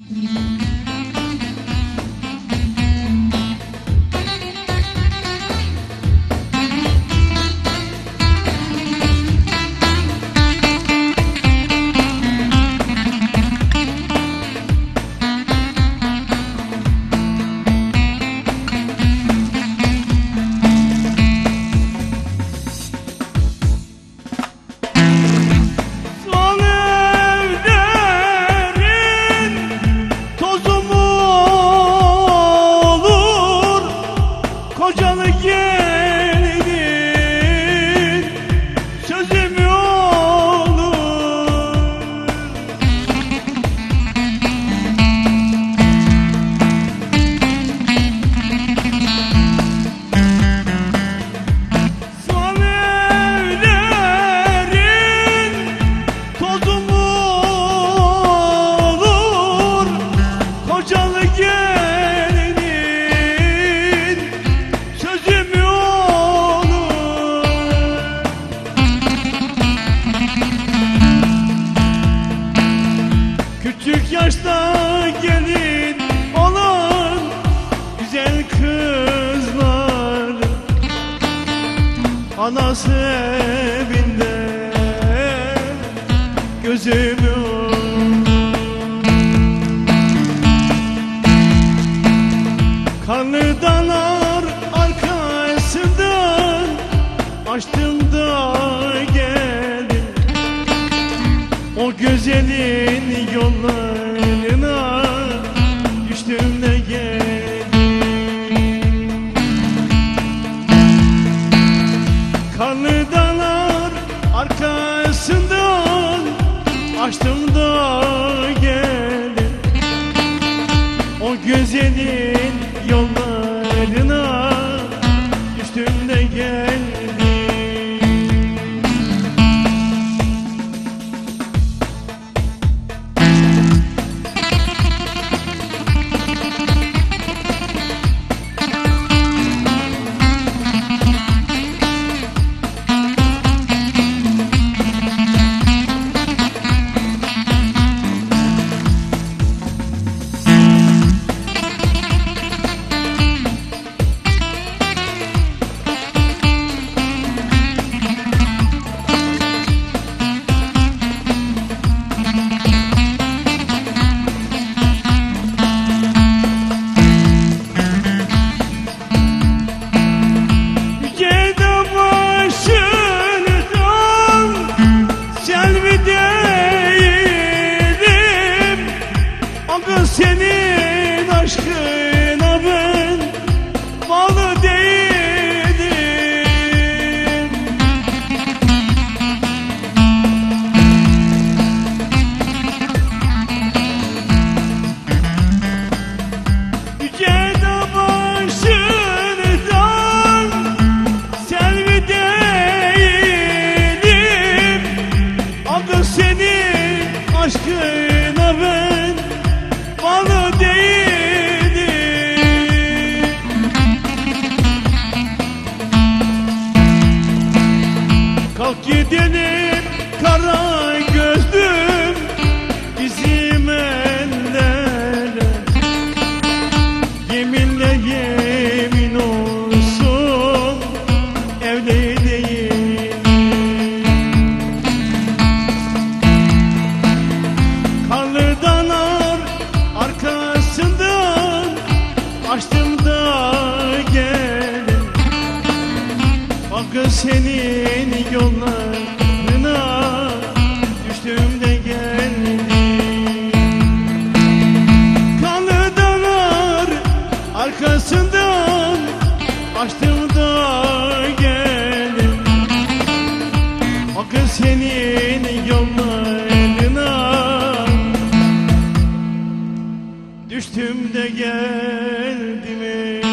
Mm-hmm. Anası evinde gözümü Kanlı dağlar arkasından Açtım da geldim O güzelin yollarına Düştüm de geldim Gel Kalk gidelim kara gözlüm Bizim ellere. Yeminle yemin olsun evli değil Karlı danar arkasından Açtım da geldim Bakın senin yollarına Düştüm de geldim Kanlı danar arkasından Açtım da geldim Akıl senin yollarına Düştüm de geldim